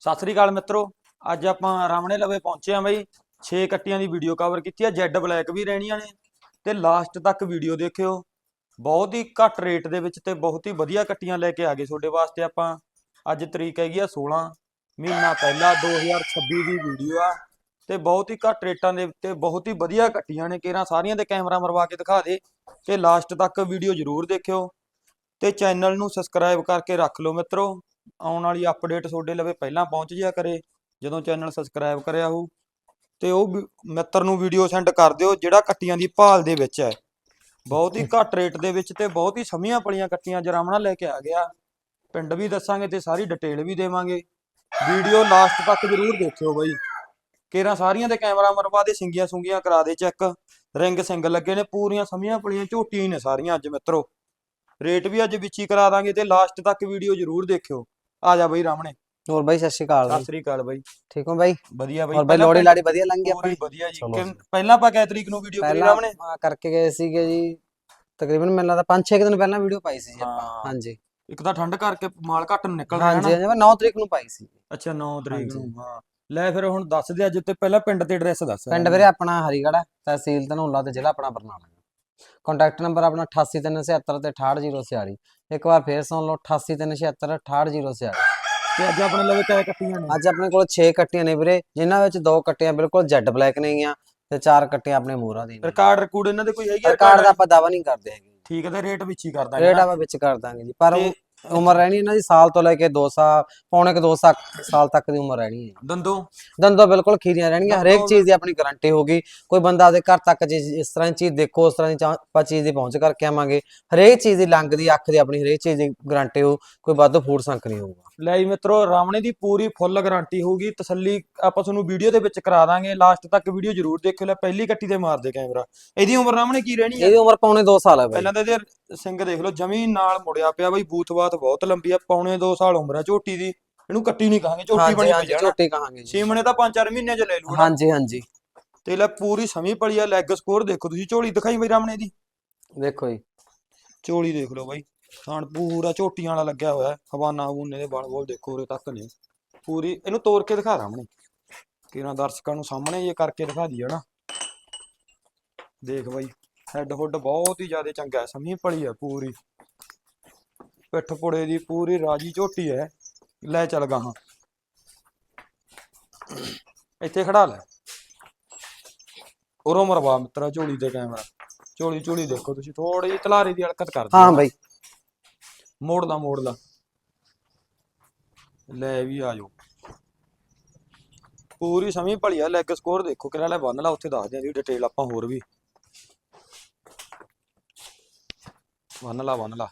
ਸਤਿ ਸ੍ਰੀ ਅਕਾਲ ਮਿੱਤਰੋ, ਅੱਜ ਆਪਾਂ ਰਾਮਣੇ ਲਵੇ ਪਹੁੰਚੇ ਆ ਬਈ। 6 ਕੱਟੀਆਂ ਦੀ ਵੀਡੀਓ ਕਵਰ ਕੀਤੀ ਆ ਜੈਡ ਬਲੈਕ ਵੀ ਰਹਿਣੀਆਂ ਨੇ। ਤੇ ਲਾਸਟ ਤੱਕ ਵੀਡੀਓ ਦੇਖਿਓ। ਬਹੁਤ ਹੀ ਘੱਟ ਰੇਟ ਦੇ ਵਿੱਚ ਤੇ ਬਹੁਤ ਹੀ ਵਧੀਆ ਕੱਟੀਆਂ ਲੈ ਕੇ ਆ ਗਏ ਤੁਹਾਡੇ ਵਾਸਤੇ ਆਪਾਂ। ਅੱਜ ਤਰੀਕ ਹੈਗੀ ਆ 16 ਮਹੀਨਾ ਪਹਿਲਾ 2026 ਦੀ ਵੀਡੀਓ ਆ। ਤੇ ਬਹੁਤ ਹੀ ਘੱਟ ਰੇਟਾਂ ਦੇ ਉੱਤੇ ਬਹੁਤ ਹੀ ਵਧੀਆ ਕੱਟੀਆਂ ਨੇ ਕੇਰਾਂ ਸਾਰੀਆਂ ਦੇ ਕੈਮਰਾ ਮਰਵਾ ਕੇ ਦਿਖਾ ਦੇ। ਤੇ ਲਾਸਟ ਤੱਕ ਵੀਡੀਓ ਜ਼ਰੂਰ ਦੇਖਿਓ। ਤੇ ਚੈਨਲ ਨੂੰ ਸਬਸਕ੍ਰਾਈਬ ਕਰਕੇ ਰੱਖ ਲਓ ਮਿੱਤਰੋ। ਆਉਣ ਵਾਲੀ ਅਪਡੇਟ ਤੁਹਾਡੇ ਲਵੇ ਪਹਿਲਾਂ ਪਹੁੰਚ ਜਿਆ ਕਰੇ, ਜਦੋਂ ਚੈਨਲ ਸਬਸਕ੍ਰਾਈਬ ਕਰਿਆ ਹੋ ਤੇ ਉਹ ਮਿੱਤਰ ਨੂੰ ਵੀਡੀਓ ਸੈਂਡ ਕਰ ਦਿਓ, ਜਿਹੜਾ ਕੱਟੀਆਂ ਦੀ ਭਾਲ ਦੇ ਵਿੱਚ ਹੈ। ਬਹੁਤ ਹੀ ਘੱਟ ਰੇਟ ਦੇ ਵਿੱਚ ਤੇ ਬਹੁਤ ਹੀ ਸਮੀਆਂ ਪਲੀਆਂ ਕੱਟੀਆਂ ਜਰਾਮਣਾ ਲੈ ਕੇ ਆ ਗਿਆ। ਪਿੰਡ ਵੀ ਦੱਸਾਂਗੇ ਤੇ ਸਾਰੀ ਡਿਟੇਲ ਵੀ ਦੇਵਾਂਗੇ। ਵੀਡੀਓ ਲਾਸਟ ਤੱਕ ਜ਼ਰੂਰ ਦੇਖਿਓ ਬਾਈ। ਕੇਰਾਂ ਸਾਰੀਆਂ ਦੇ ਕੈਮਰਾ ਮਰਵਾ ਦੇ ਸਿੰਗੀਆਂ ਸੁੰਗੀਆਂ ਕਰਾ ਦੇ ਚੈੱਕ ਰਿੰਗ ਸਿੰਗ ਲੱਗੇ ਨੇ, ਪੂਰੀਆਂ ਸਮੀਆਂ ਪਲੀਆਂ ਝੋਟੀਆਂ ਨੇ ਸਾਰੀਆਂ ਅੱਜ ਮਿੱਤਰੋ। ਰੇਟ ਵੀ ਅੱਜ ਵਿੱਚ ਹੀ ਕਰਾ ਦਾਂਗੇ ਤੇ ਲਾਸਟ ਤੱਕ ਵੀਡੀਓ ਜ਼ਰੂਰ ਦੇਖਿਓ। ਆ ਜਾ ਬਈ ਰਾਮਣੇ। ਹੋਰ ਬਾਈ ਸਤਿ ਸ਼੍ਰੀ ਅਕਾਲ ਸਤਿ ਸ੍ਰੀ ਅਕਾਲ ਬਾਈ। ਠੀਕ ਹੋ ਬਾਈ? ਵਧੀਆ ਬਾਈ। ਹੋਰ ਬਾਈ ਲੋੜੀ ਲਾੜੀ ਵਧੀਆ ਲੰਘੀ ਆਪਣੀ? ਵਧੀਆ ਜੀ। ਪਹਿਲਾਂ ਆਪਾਂ ਕਿਹ ਤਰੀਕ ਨੂੰ ਵੀਡੀਓ ਕਰੀ ਰਾਮਣੇ? ਆਪਾਂ ਕਰਕੇ ਗਏ ਸੀਗੇ ਜੀ ਤਕਰੀਬਨ ਮੈਨੂੰ ਲੱਗਦਾ 5-6 ਦਿਨ ਪਹਿਲਾਂ ਵੀਡੀਓ ਪਾਈ ਸੀ ਜੀ ਆਪਾਂ। ਹਾਂ। ਹਾਂਜੀ। ਇੱਕ ਤਾਂ ਠੰਡ ਕਰਕੇ ਮਾਲ ਘੱਟ ਨੂੰ ਨਿਕਲ ਰਿਹਾ ਹਾਂਜੀ ਨਾ। ਹਾਂਜੀ ਮੈਂ 9 ਤਰੀਕ ਨੂੰ ਪਾਈ ਸੀ। ਅੱਛਾ 9 ਤਰੀਕ। ਨੂੰ ਹਾਂ। ਲੈ ਫਿਰ ਹੁਣ ਦੱਸ ਦੇ ਅੱਜ ਤੇ ਪਹਿਲਾਂ ਪਿੰਡ ਤੇ ਐਡਰੈਸ ਦੱਸ। ਪਿੰਡ ਵੀਰੇ ਆਪਣਾ ਹਰੀਗੜ੍ਹ ਹੈ, ਤਹਿਸੀਲ ਧਨੌਲਾ ਤੇ ਜ਼ਿਲ੍ਹਾ ਆਪਣਾ ਬਰਨਾਲਾ। ਕੰਟੈਕਟ ਨੰਬਰ ਆਪਣਾ 8837 ਤੇ 68046 ਇੱਕ ਵਾਰ ਫੇਰ ਸੁਣ ਲਓ 8837 68046 ਤੇ ਅੱਜ ਆਪਣੇ ਲਵੇ ਕਿਆ ਕੱਟੀਆਂ ਨੇ ਅੱਜ ਆਪਣੇ ਕੋਲ 6 ਕੱਟੀਆਂ ਨੇ ਵੀਰੇ ਜਿਨ੍ਹਾਂ ਵਿੱਚ ਦੋ ਕੱਟੀਆਂ ਬਿਲਕੁਲ ਜੈਡ ਬਲੈਕ ਨੇਗੀਆਂ ਤੇ ਚਾਰ ਕੱਟੀਆਂ ਆਪਣੇ ਮੋਹਰਾ ਦੀਆਂ ਨੇ। ਰਿਕਾਰਡ ਰਿਕੂਡ ਇਹਨਾਂ ਦੇ ਕੋਈ ਹੈਗੀ ਰਿਕਾਰਡ ਦਾ ਆਪਾਂ ਦਾਵਾ ਨਹੀਂ ਕਰਦੇ ਹੈਗੇ ਠੀਕ ਹੈ ਤੇ ਰੇਟ ਵਿੱਚ ਹੀ ਕਰ ਦਾਂਗੇ ਰੇਟ ਨਾ। ਆਪਾਂ ਵਿੱਚ ਕਰ ਦਾਂਗੇ ਜੀ ਪਰ ਉਮਰ ਰਹਿਣੀ ਇਹਨਾਂ ਦੀ ਸਾਲ ਤੋਂ ਲੈ ਕੇ 2 ਸਾਲ ਪੌਣੇ ਕਿ 2 ਸਾਲ ਤੱਕ ਦੀ ਉਮਰ ਰਹਿਣੀ ਹੈ। ਦੰਦੋਂ? ਦੰਦੋਂ ਬਿਲਕੁਲ ਖੀਰੀਆਂ ਰਹਿਣਗੀਆਂ ਹਰੇਕ ਚੀਜ਼ ਦੀ ਆਪਣੀ ਗਾਰੰਟੀ ਹੋਗੀ ਕੋਈ ਬੰਦਾ ਆਪਦੇ ਘਰ ਤੱਕ ਜੇ ਇਸ ਤਰ੍ਹਾਂ ਦੀ ਚੀਜ਼ ਦੇਖੋ ਉਸ ਤਰ੍ਹਾਂ ਦੀ ਆਪਾਂ ਚੀਜ਼ ਦੀ ਪਹੁੰਚ ਕਰਕੇ ਆਵਾਂਗੇ। ਹਰੇਕ ਚੀਜ਼ ਦੀ ਲੰਗ ਦੀ ਅੱਖ ਦੀ ਆਪਣੀ ਹਰੇਕ ਚੀਜ਼ ਦੀ ਗਾਰੰਟੀ ਹੋ ਕੋਈ ਵੱਧ ਫੂਡ ਸੰਕ ਨਹੀਂ ਹੋਊਗਾ। ਲੈ ਜੀ ਮਿੱਤਰੋ ਰਾਮਣੇ ਦੀ ਪੂਰੀ ਫੁੱਲ ਗਾਰੰਟੀ ਹੋਊਗੀ। ਤਸੱਲੀ ਆਪਾਂ ਤੁਹਾਨੂੰ ਵੀਡੀਓ ਦੇ ਵਿੱਚ ਕਰਾ ਦਾਂਗੇ। ਲਾਸਟ ਤੱਕ ਵੀਡੀਓ ਜ਼ਰੂਰ ਦੇਖਿਓ। ਲੈ ਪਹਿਲੀ ਕੱਟੀ ਤੇ ਮਾਰ ਦੇ ਕੈਮਰਾ। ਇਹਦੀ ਉਮਰ ਰਾਮਣੇ ਕੀ ਰਹਿਣੀ ਹੈ ਇਹਦੀ ਉਮਰ ਪੌਣੇ 2 ਸਾਲ ਹੈ ਬਾਈ। ਪਹਿਲਾਂ ਤਾਂ ਇਹਦੇ ਸਿੰਘ ਦੇਖ ਲਓ ਜ਼ਮੀਨ ਨਾਲ ਮੁੜਿਆ ਪਿਆ ਬਈ। ਬੂਥ-ਬਾਤ ਬਹੁਤ ਲੰਬੀ ਆ ਪੌਣੇ 2 ਸਾਲ ਉਮਰ ਆ ਝੋਟੀ ਦੀ। ਇਹਨੂੰ ਕੱਟੀ ਨਹੀਂ ਕਹਾਂਗੇ ਝੋਟੀ ਬਣੀ ਪਈ ਜਾਣਾ ਝੋਟੀ ਕਹਾਂਗੇ ਜੀ। ਛੇ ਮਹੀਨੇ ਤਾਂ 5-4 ਮਹੀਨਿਆਂ ਚ ਲੈ ਲੂ ਹਾਂਜੀ ਹਾਂਜੀ। ਤੇ ਲੈ ਪੂਰੀ ਸਮੀ ਪਲੀ ਆ। ਲੈਗ ਸਕੋਰ ਦੇਖੋ ਤੁਸੀਂ ਝੋਲੀ ਦਿਖਾਈ ਬਈ ਰਾਮਣੇ ਦੀ। ਦੇਖੋ ਜੀ। ਝੋਲੀ ਦੇਖ ਲਓ ਬਾਈ। ਥਾਣ ਪੂਰਾ ਝੋਟੀਆਂ ਵਾਲਾ ਲੱਗਿਆ ਹੋਇਆ ਹੈ। ਹਵਾਨਾ ਹਵੂਨੇ ਦੇ ਬਲ ਬੋਲ ਦੇਖੋ ਉਰੇ ਤੱਕ ਨੇ। ਪੂਰੀ ਇਹਨੂੰ ਤੋੜ ਕੇ ਦਿਖਾ ਰਾਮਣੇ ਕਿਰਾਂ ਦਰਸ਼ਕਾਂ ਨੂੰ ਸਾਹਮਣੇ ਇਹ ਕਰਕੇ ਦਿਖਾ ਦਈਏ ਨਾ ਦੇਖ ਬਾਈ ਹੈੱਡ ਹੁੱਡ ਬਹੁਤ ਹੀ ਜ਼ਿਆਦਾ ਚੰਗਾ ਹੈ ਸਮੀ ਪਲੀ ਹੈ ਪੂਰੀ। ਪਿੱਠ ਪੁੜੇ ਦੀ ਪੂਰੀ ਰਾਜੀ ਝੋਟੀ ਹੈ। ਲੈ ਚੱਲ ਗਾਹਾਂ। ਇੱਥੇ ਖੜਾ ਲੈ। ਉਰੋਂ ਮਰਵਾ ਮਿੱਤਰਾ ਝੋਲੀ ਤੇ ਕੈਮਰਾ ਝੋਲੀ ਝੋਲੀ ਦੇਖੋ ਤੁਸੀਂ ਥੋੜੀ ਜਿਹੀ ਤਲਾਰੀ ਦੀ ਹਲਕਤ ਕਰ ਦਿਓ ਹਾਂ। ਬਾਈ। ਮੋੜ ਲਾ ਮੋੜ ਲਾ ਲੈ ਵੀ ਆ ਜਾਓ। ਪੂਰੀ ਸਮੀ ਭਲੀਆ ਲੈਗ ਸਕੋਰ ਦੇਖੋ ਕਿਹੜਾ ਲੈ ਬੰਨ ਲਾ, ਉੱਥੇ ਦੱਸ ਦਿਆਂ ਦੀ ਡਿਟੇਲ ਆਪਾਂ ਹੋਰ ਵੀ। ਬੰਨ ਲਾ ਬੰਨ ਲਾ।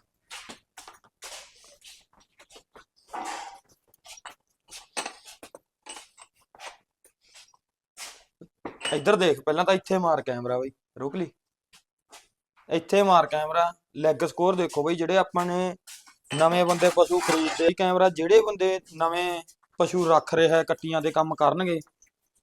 ਇੱਧਰ ਦੇਖ, ਪਹਿਲਾਂ ਤਾਂ ਇੱਥੇ ਮਾਰ ਕੈਮਰਾ ਬਈ, ਰੁਕ ਲਈ। ਇੱਥੇ ਮਾਰ ਕੈਮਰਾ ਲੈਗ ਸਕੋਰ ਦੇਖੋ ਬਈ, ਜਿਹੜੇ ਆਪਾਂ ਨੇ ਨਵੇਂ ਬੰਦੇ ਪਸ਼ੂ ਖਰੀਦਦੇ ਕੈਮਰਾ ਜਿਹੜੇ ਬੰਦੇ ਨਵੇਂ ਪਸ਼ੂ ਰੱਖ ਰਹੇ ਹੈ ਕੱਟੀਆਂ ਦੇ ਕੰਮ ਕਰਨਗੇ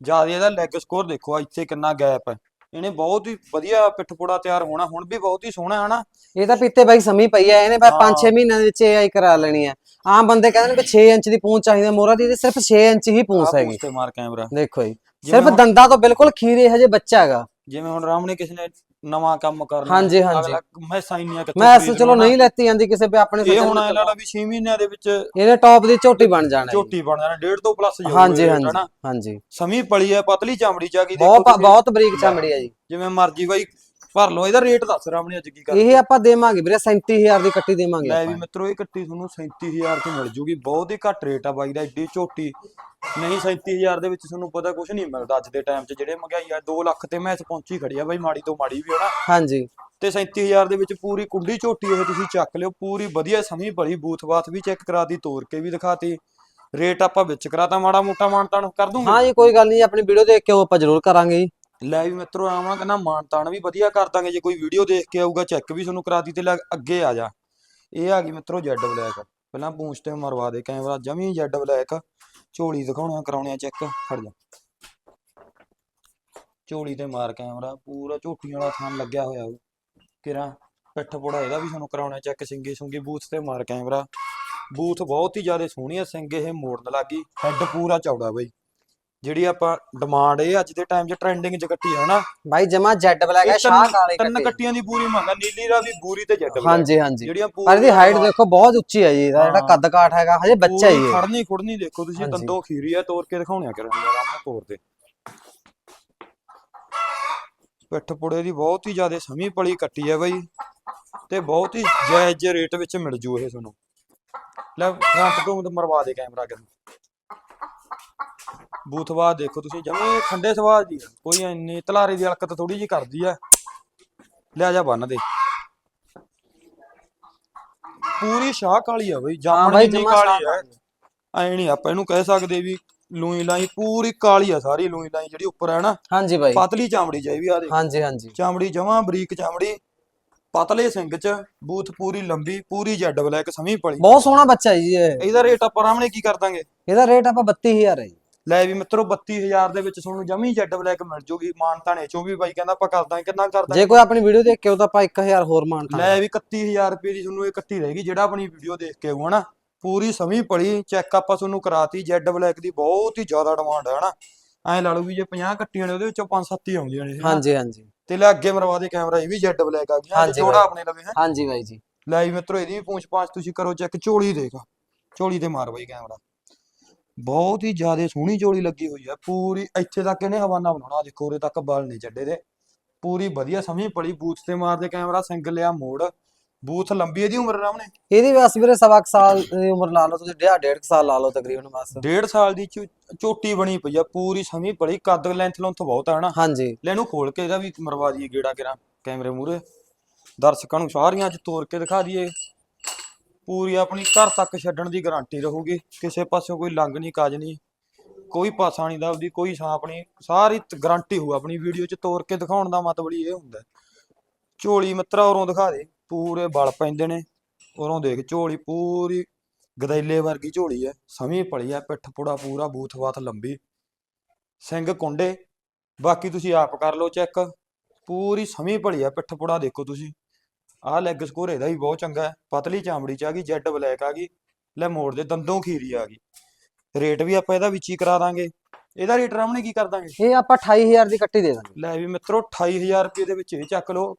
ਜ਼ਿਆਦਾ ਇਹਦਾ ਲੈਗ ਸਕੋਰ ਦੇਖੋ ਇੱਥੇ ਕਿੰਨਾ ਗੈਪ ਹੈ। ਇਹਨੇ ਬਹੁਤ ਹੀ ਵਧੀਆ ਪਿੱਠਪੋੜਾ ਤਿਆਰ ਹੋਣਾ ਹੁਣ ਵੀ ਬਹੁਤ ਹੀ ਸੋਹਣਾ ਹੈ ਨਾ। ਇਹ ਤਾਂ ਪੀਤੇ ਬਾਈ ਸਮੀ ਪਈ ਹੈ ਇਹਨੇ ਬਸ ਹਾਂ। 5-6 ਮਹੀਨਿਆਂ ਦੇ ਵਿੱਚ AI ਕਰਾ ਲੈਣੀ ਹੈ। ਆਮ ਬੰਦੇ ਕਹਿੰਦੇ ਨੇ ਕਿ 6 ਇੰਚ ਦੀ ਪੂੰਛ ਚਾਹੀਦੀ ਹੈ ਮੋਹਰਾ ਦੀ ਇਹਦੀ ਸਿਰਫ 6 ਇੰਚ ਹੀ ਪੂੰਛ ਹੈਗੀ। ਤੇ ਮਾਰ ਕੈਮਰਾ। ਦੇਖੋ ਜੀ ਸਿਰਫ ਦੰਦਾਂ ਤੋਂ ਬਿਲਕੁਲ ਖੀਰੇ ਹਜੇ ਬੱਚਾ ਹੈਗਾ। ਜਿਵੇਂ ਹੁਣ ਰਾਮ ਨੇ ਕਿਸੇ ਨੇ ਨਵਾਂ ਕੰਮ ਕਰਨਾ ਹਾਂਜੀ, ਹਾਂਜੀ। ਮੈਂ ਸਾਈਨੀਆਂ ਕਿੱਥੋਂ ਮੈਂ ਖਰੀਦ ਚਲੋ ਲਵਾਂ। ਨਹੀਂ ਲੈਤੀ ਜਾਂਦੀ ਕਿਸੇ ਵੀ ਆਪਣੇ ਇਹ ਸੱਜਣ ਹੁਣ ਇਹਨਾਂ ਦਾ ਵੀ 6 ਮਹੀਨਿਆਂ ਦੇ ਵਿੱਚ ਇਹਨੇ ਟੌਪ ਦੀ ਝੋਟੀ ਬਣ ਜਾਣਾ ਜੀ। ਝੋਟੀ ਬਣ ਜਾਣਾ ਡੇਢ ਤੋਂ ਪਲੱਸ ਜਾਊ ਹਾਂਜੀ ਹਾਂਜੀ ਹਨਾ ਹਾਂਜੀ ਸਮੀ ਪਲੀ ਹੈ ਪਤਲੀ ਚਮੜੀ ਚ ਆ ਗਈ ਬਹੁਤ। ਬਹੁਤ ਬਰੀਕ ਚਮੜੀ ਹੈ ਜੀ ਜਿਵੇਂ ਮਰਜ਼ੀ ਬਾਈ ਭਰ ਲਓ ਇਹਦਾ ਰੇਟ ਦੱਸ ਰਾਮਣੀ ਅੱਜ ਕੀ ਕਰ ਇਹ ਆਪਾਂ ਦੇਵਾਂਗੇ ਵੀਰੇ 37000 ਦੀ ਕੱਟੀ ਦੇਵਾਂਗੇ ਲੈ ਵੀ ਮਿੱਤਰੋ ਇਹ ਕੱਟੀ ਤੁਹਾਨੂੰ 37000 ਚ ਮਿਲ ਜੂਗੀ ਬਹੁਤ ਹੀ ਘੱਟ ਰੇਟ ਆ ਬਾਈ ਦਾ ਏਡੀ ਝੋਟੀ। ਨਹੀਂ 37000 ਦੇ ਵਿੱਚ ਤੁਹਾਨੂੰ ਪਤਾ ਕੁਝ ਨਹੀਂ ਮਿਲਦਾ ਅੱਜ ਦੇ ਟਾਈਮ 'ਚ ਜਿਹੜੇ ਮਹਿੰਗਾਈ ਆ 2 ਲੱਖ ਤੇ ਮੈਚ ਪਹੁੰਚੀ ਖੜੀ ਆ ਬਾਈ ਮਾੜੀ ਤੋਂ ਮਾੜੀ ਵੀ ਹੋਣਾ ਹਾਂਜੀ। ਤੇ 37000 ਦੇ ਵਿੱਚ ਪੂਰੀ ਕੁੰਡੀ ਝੋਟੀ ਇਹ ਤੁਸੀਂ ਚੱਕ ਲਿਓ ਪੂਰੀ ਵਧੀਆ ਸਮੀ ਭਲੀ ਬੂਥ-ਬਾਥ ਵੀ ਚੈੱਕ ਕਰਾਤੀ ਤੋੜ ਕੇ ਵੀ ਦਿਖਾਤੀ। ਰੇਟ ਆਪਾਂ ਵਿੱਚ ਕਰਾਤਾ ਮਾੜਾ ਮੋਟਾ ਮਾਨਤਾਨ ਕਰ ਦੂੰਗੇ? ਹਾਂ ਜੀ ਕੋਈ ਗੱਲ ਨਹੀਂ ਆਪਣੀ ਵੀਡੀਓ ਦੇਖ ਕੇ ਉਹ ਆਪਾਂ ਜ਼ਰੂਰ ਕਰਾਂਗੇ ਜੀ। ਲੈ ਵੀ ਮਿੱਤਰੋ ਆਵਾਂ ਕਹਿੰਦਾ ਮਾਨ ਮਾਨਤਾਨ ਵੀ ਵਧੀਆ ਕਰ ਦਾਂਗੇ, ਜੇ ਕੋਈ ਵੀਡੀਓ ਦੇਖ ਕੇ ਆਊਗਾ ਚੈੱਕ ਵੀ ਤੁਹਾਨੂੰ ਕਰਾਤੀ ਤੇ ਲੈ ਅੱਗੇ ਆ ਜਾ। ਇਹ ਆ ਗਈ ਮਿੱਤਰੋ ਜੈਡ ਬਲੈਕ ਪਹਿਲਾਂ ਪੂੰਛ ਤੇ ਮਰਵਾ ਦੇ ਕੈਮਰਾ ਜਮੀ ਜੈਡ ਬਲੈਕ ਝੋਲੀ ਦਿਖਾਉਣਾ, ਕਰਾਉਣਿਆ ਚੈੱਕ ਖੜ ਜਾ। ਝੋਲੀ ਤੇ ਮਾਰ ਕੈਮਰਾ ਪੂਰਾ ਝੋਟੀਆਂ ਵਾਲਾ ਥਾਨ ਲੱਗਿਆ ਹੋਇਆ ਉਹ। ਕਿਰਾ ਪਿੱਠ ਪੋੜਾ ਇਹਦਾ ਵੀ ਤੁਹਾਨੂੰ ਕਰਾਉਣਾ ਚੈੱਕ ਸਿੰਗੇ ਸੁੰਗੀ, ਬੂਥ ਤੇ ਮਾਰ ਕੈਮਰਾ ਬੂਥ ਬਹੁਤ ਹੀ ਜ਼ਿਆਦਾ ਸੋਹਣੀ ਆ, ਸਿੰਗੇ ਇਹ ਮੋੜਨ ਲੱਗੀ ਹੈੱਡ ਪੂਰਾ ਚੌੜਾ ਬਈ। ਜਿਹੜੀ ਆਪਾਂ ਡਿਮਾਂਡ ਇਹ ਅੱਜ ਦੇ ਟਾਈਮ 'ਚ ਟ੍ਰੈਂਡਿੰਗ 'ਚ ਕੱਟੀ ਆ ਨਾ ਬਾਈ ਜਮਾ ਜੈਡ ਬਲੈਕ ਹੈ ਸ਼ਾਹ ਕਾਲੇ ਤਿੰਨ ਕੱਟੇ ਕੱਟੀਆਂ ਦੀ ਪੂਰੀ ਮੰਗ ਆ ਨੀਲੀ ਰਾਵੀ ਬੂਰੀ ਤੇ ਜੱਟ ਹਾਂਜੀ ਹਾਂਜੀ। ਜਿਹੜੀਆਂ ਪਰ ਇਹਦੀ ਹਾਈਟ ਦੇਖੋ ਬਹੁਤ ਉੱਚੀ ਹੈ ਜੀ ਇਹਦਾ ਜਿਹੜਾ ਹਾਂ। ਕੱਦ ਕਾਠ ਹੈਗਾ ਹਜੇ ਬੱਚਾ ਹੀ ਹੈ। ਖੜਨੀ ਖੁੜਨੀ ਦੇਖੋ ਤੁਸੀਂ। ਦੰਦੋਂ ਖੀਰੀ ਆ ਤੋੜ ਕੇ ਦਿਖਾਉਣਿਆ ਕਰਾਂਗੇ ਆਰਾਮ ਨਾਲ ਤੋੜ ਦੇ। ਪਿੱਠ ਪੁੜੇ ਦੀ ਬਹੁਤ ਹੀ ਜ਼ਿਆਦਾ ਸਮੀ ਪਲੀ ਕੱਟੀ ਹੈ ਬਈ ਤੇ ਬਹੁਤ ਹੀ ਜਾਇਜ਼ ਰੇਟ ਵਿੱਚ ਮਿਲ ਜੂ ਇਹ ਤੁਹਾਨੂੰ। ਲੈ ਫਰੰਟ ਤੋਂ ਮਰਵਾ ਦੇ ਕੈਮਰਾ ਕਰ ਬੂਥਵਾ ਦੇਖੋ ਤੁਸੀਂ ਜਮੇ ਖੰਡੇ ਸਵਾਦ ਦੀ ਆ ਕੋਈ ਇੰਨੀ ਤਲਾਰੇ ਦੀ ਹਲਕਤ ਥੋੜੀ ਜੀ ਕਰਦੀ ਆ। ਲੈ ਜਾ ਬੰਨ ਦੇ। ਪੂਰੀ ਸ਼ਾਹ ਕਾਲੀ ਆ ਬਈ ਜਾਮਣ ਬਾਈ ਜਿੰਨੀ ਜਮਾ ਕਾਲੀ ਆ। ਐ ਨਹੀਂ ਆਪਾਂ ਇਹਨੂੰ ਕਹਿ ਸਕਦੇ ਵੀ ਲੂਈ ਲਾਈ ਪੂਰੀ ਕਾਲੀ ਆ ਸਾਰੀ ਲੂਈ ਲਾਈ ਜਿਹੜੀ ਉੱਪਰ ਹੈ ਨਾ। ਹਾਂਜੀ ਬਾਈ। ਪਤਲੀ ਚਾਮੜੀ ਚਾਹੀਦੀ ਆ ਦੇ ਹਾਂਜੀ ਹਾਂਜੀ। ਚਾਮੜੀ ਜਮਾਂ ਬਰੀਕ ਚਾਮੜੀ ਪਤਲੇ ਸਿੰਘ ਚ ਬੂਥ ਪੂਰੀ ਲੰਬੀ ਪੂਰੀ ਜੈਡ ਬਲੈਕ ਸਮੀ ਪਲੀ ਬਹੁਤ ਸੋਹਣਾ ਬੱਚਾ ਜੀ ਇਹ। ਇਹਦਾ ਰੇਟ ਆਪਾਂ ਰਾਮਣੇ ਕੀ ਕਰ ਦਾਂਗੇ? ਇਹਦਾ ਰੇਟ ਆਪਾਂ 32000 ਹੈ ਜੀ। ਲੈ ਵੀ ਮਿੱਤਰੋ 32000 ਦੇ ਵਿੱਚ ਤੁਹਾਨੂੰ ਜਮੀ ਜੈਡ ਬਲੈਕ ਮਿਲ ਜੂਗੀ ਮਾਨਤਾਣੇ ਚੋਂ ਵੀ ਬਾਈ ਕਹਿੰਦਾ ਆਪਾਂ ਕਰ ਦਾਂਗੇ ਕਿੰਨਾ ਕਰ ਦਾਂਗੇ ਜੇ ਕੋਈ ਆਪਣੀ ਵੀਡੀਓ ਦੇਖ ਕੇ ਉਹ ਤਾਂ ਆਪਾਂ 1000 ਹੋਰ ਮਾਨਤਾ ਲੈ ਵੀ 31000 ਰੁਪਏ ਦੀ ਤੁਹਾਨੂੰ ਇਹ ਕੱਟੀ ਰਹੇਗੀ ਜਿਹੜਾ ਆਪਣੀ ਵੀਡੀਓ ਦੇਖ ਕੇ ਆਊ ਹਨਾ? ਪੂਰੀ ਸਮੀ ਪੜੀ ਚੈੱਕ ਆਪਾਂ ਤੁਹਾਨੂੰ ਕਰਾਤੀ ਜੈਡ ਬਲੈਕ ਦੀ ਬਹੁਤ ਹੀ ਜ਼ਿਆਦਾ ਡਿਮਾਂਡ ਹੈ ਹਨਾ? ਐ ਲਾ ਲਓ ਵੀ ਜੇ 50 ਕੱਟੀਆਂ ਨੇ ਉਹਦੇ ਵਿੱਚੋਂ 5-7 ਹੀ ਆਉਂਦੀਆਂ ਨੇ। ਹਾਂਜੀ ਹਾਂਜੀ। ਤੇ ਲੈ ਅੱਗੇ ਮਰਵਾ ਦੇ ਕੈਮਰਾ ਇਹ ਵੀ ਜੈਡ ਬਲੈਕ ਆ ਗਿਆ ਜੋੜਾ। ਆਪਣੇ ਲਵੇ ਹੈ? ਹਾਂਜੀ ਬਾਈ ਜੀ। ਲੈ ਵੀ ਮਿੱਤਰੋ ਇਹਦੀ ਵੀ ਪੂੰਛ ਪਾਂਛ ਤੁਸੀਂ ਕਰੋ ਚੈੱਕ ਝੋਲੀ ਦੇਖ। ਝੋਲੀ ਤੇ ਮਾਰ ਬਾਈ ਕੈਮਰਾ। ਬਹੁਤ ਹੀ ਜ਼ਿਆਦਾ ਸੋਹਣੀ ਝੋਲੀ ਲੱਗੀ ਹੋਈ ਆ ਪੂਰੀ ਇੱਥੇ ਤੱਕ ਇਹਨੇ ਹਵਾਨਾ ਬਣਾਉਣਾ ਦੇਖੋ ਉਰੇ ਤੱਕ ਬਲ ਨਹੀਂ ਚੱਡੇ ਦੇ। ਪੂਰੀ ਵਧੀਆ ਸਮੀ ਪੜੀ ਬੂਥ ਤੇ ਮਾਰਦੇ ਕੈਮਰਾ ਸਿੰਗਲ ਲਿਆ ਮੋੜ। ਬੂਥ ਲੰਬੀ ਇਹਦੀ ਉਮਰ ਰਾਮਣੇ ਇਹਦੀ ਬਸ ਵੀਰੇ ਸਵਾ ਕੁ ਸਾਲ ਦੀ ਉਮਰ ਲਾ ਲਓ ਤੁਸੀਂ ਡੇਢ ਡੇਢ ਕੁ ਸਾਲ ਲਾ ਲਓ ਤਕਰੀਬਨ ਬਸ। ਡੇਢ ਸਾਲ ਦੀ ਝੋਟੀ ਬਣੀ ਪਈ ਆ ਪੂਰੀ ਸਮੀ ਪੜੀ ਕੱਦ ਲੈਂਥ ਲੁੰਥ ਬਹੁਤ ਆ ਹਨਾ? ਹਾਂਜੀ। ਲੈ ਇਹਨੂੰ ਖੋਲ ਕੇ ਇਹਦਾ ਵੀ ਮਰਵਾ ਦਈਏ ਗੇੜਾ ਕਿਰਾਂ ਕੈਮਰੇ ਮੂਰੇ ਦਰਸ਼ਕਾਂ ਨੂੰ ਸਾਰੀਆਂ ਚ ਤੋੜ ਕੇ ਦਿਖਾ ਦਈਏ। ਪੂਰੀ ਆਪਣੀ ਘਰ ਤੱਕ ਛੱਡਣ ਦੀ ਗਾਰੰਟੀ ਰਹੂਗੀ। ਕਿਸੇ ਪਾਸਿਓਂ ਕੋਈ ਲੰਗ ਨਹੀਂ ਕਾਜ ਨਹੀਂ ਕੋਈ ਪਾਸਾ ਨਹੀਂ ਦਾ ਉਹਦੀ ਕੋਈ ਸਾਂਪ ਨਹੀਂ ਸਾਰੀ ਗਾਰੰਟੀ ਹੋਊ ਆਪਣੀ ਵੀਡੀਓ ਚ ਤੋੜ ਕੇ ਦਿਖਾਉਣ ਦਾ ਮਤਲਬ ਹੀ ਇਹ ਹੁੰਦਾ। ਝੋਲੀ ਮਿੱਤਰਾ, ਉਰੋਂ ਦਿਖਾ ਦੇ, ਪੂਰੇ ਬਲ ਪੈਂਦੇ ਨੇ। ਉਰੋਂ ਦੇਖ, ਝੋਲੀ ਪੂਰੀ ਗਦੈਲੇ ਵਰਗੀ ਝੋਲੀ ਹੈ ਸਮੀ ਪਲੀ ਹੈ ਪਿੱਠ ਪੁੜਾ ਪੂਰਾ, ਬੂਥ ਬਾਥ ਲੰਬੀ। ਸਿੰਘ ਕੁੰਡੇ, ਬਾਕੀ ਤੁਸੀਂ ਆਪ ਕਰ ਲਓ ਚੈੱਕ। ਪੂਰੀ ਸਮੀ ਭਲੀ ਆ ਪਿੱਠ ਪੁੜਾ ਦੇਖੋ ਤੁਸੀਂ। ਆਹ ਲੈਗ ਸਕੋਰ ਇਹਦਾ ਵੀ ਬਹੁਤ ਚੰਗਾ ਹੈ। ਪਤਲੀ ਚਾਮੜੀ ਚ ਆ ਗਈ ਜੈਡ ਬਲੈਕ ਆ ਗਈ ਲੈ ਮੋੜ ਦੇ ਦੰਦੋਂ ਖੀਰੀ ਆ ਗਈ। ਰੇਟ ਵੀ ਆਪਾਂ ਇਹਦਾ ਵਿੱਚ ਹੀ ਕਰਾ ਦਾਂਗੇ। ਇਹਦਾ ਰੇਟ ਰਾਮਣੇ ਕੀ ਕਰ ਦਾਂਗੇ? ਇਹ ਆਪਾਂ 28000 ਦੀ ਕੱਟੀ ਦੇ ਦਾਂਗੇ। ਲੈ ਵੀ ਮਿੱਤਰੋ 28000 ਰੁਪਏ ਦੇ ਵਿੱਚ ਇਹ ਚੱਕ ਲਓ।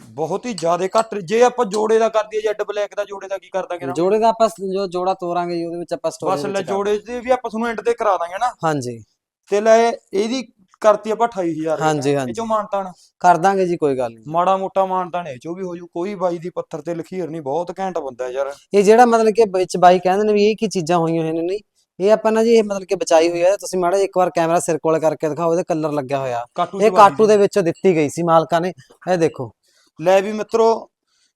ਬਹੁਤ ਹੀ ਜ਼ਿਆਦਾ ਘੱਟ ਜੇ ਆਪਾਂ ਜੋੜੇ ਦਾ ਕਰ ਦਈਏ ਜੈਡ ਬਲੈਕ ਦਾ ਜੋੜੇ ਦਾ ਕੀ ਕਰ ਦਾਂਗੇ? ਜੋੜੇ ਦਾ ਆਪਾਂ ਜੋ ਜੋੜਾ ਤੋਰਾਂਗੇ ਉਹਦੇ ਵਿੱਚ ਆਪਾਂ ਬਸ ਸਟੋਰੀ ਲੈ ਜੋੜੇ ਦੇ ਵੀ ਆਪਾਂ ਤੁਹਾਨੂੰ ਐਂਡ ਤੇ ਕਰਾ ਦਾਂਗੇ ਨਾ। ਹਾਂਜੀ। ਤੇ ਲੈ ਇਹਦੀ ਕਰਤੀ ਆਪਾਂ 28000 ਹਾਂਜੀ, ਇਹ ਹਾਂਜੀ। ਚੋਂ ਮਾਨਤਾਨ। ਕਰ ਦਾਂਗੇ ਜੀ ਕੋਈ ਗੱਲ ਨਹੀਂ। ਮਾੜਾ ਮੋਟਾ ਮਾਨਤਾਨ ਇਹ ਚੋਂ ਵੀ ਹੋ ਜੂ। ਕੋਈ ਬਾਈ ਦੀ ਪੱਥਰ ਤੇ ਲਖੀਰ ਨਹੀਂ ਬਹੁਤ ਘੈਂਟ ਬੰਦਾ ਯਾਰ। ਇਹ ਜਿਹੜਾ ਮਤਲਬ ਕਿ ਵਿੱਚ ਬਾਈ ਕਹਿੰਦੇ ਨੇ ਵੀ ਇਹ ਕੀ ਚੀਜ਼ਾਂ ਹੋਈਆਂ ਹੋਈਆਂ ਨੇ ਨਹੀਂ। ਇਹ ਆਪਾਂ ਨਾ ਜੀ ਇਹ ਮਤਲਬ ਕਿ ਬਚਾਈ ਹੋਈ ਹੈ ਤੁਸੀਂ ਮਾੜਾ ਜਿਹਾ ਇੱਕ ਵਾਰ ਕੈਮਰਾ ਸਿਰ ਕੋਲ ਕਰਕੇ ਦਿਖਾਓ ਇਹਦੇ ਕਲਰ ਲੱਗਿਆ ਹੋਇਆ। ਕਾਟੂ ਇਹ ਕਾਟੂ ਦੇ ਵਿੱਚੋਂ ਦਿੱਤੀ ਗਈ ਸੀ ਮਾਲਕਾਂ ਨੇ। ਇਹ ਦੇਖੋ। ਲੈ ਵੀ ਮਿੱਤਰੋ